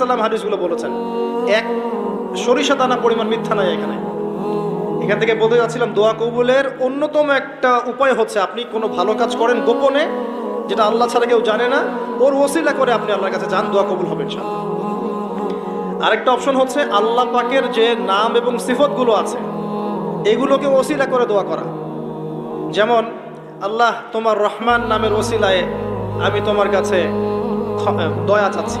হাদিসগুলো বলেছেন। এক সরিষা দানা পরিমাণ মিথ্যা নাই এখানে। এখান থেকে বলতে যাচ্ছিলাম, দোয়া কবুলের অন্যতম একটা উপায় হচ্ছে আপনি কোনো ভালো কাজ করেন গোপনে, যেটা আল্লাহ ছাড়া কেউ জানে না, ওর ওসিলা করে আপনি আল্লাহর কাছে যান, দোয়া কবুল হবে ইনশাআল্লাহ। আরেকটা অপশন হচ্ছে আল্লাহ পাকের যে নাম এবং সিফতগুলো আছে, এগুলোকে ওসিলা করে দোয়া করা। যেমন, আল্লাহ তোমার রহমান নামের ওসিলায় আমি তোমার কাছে দয়া চাচ্ছি।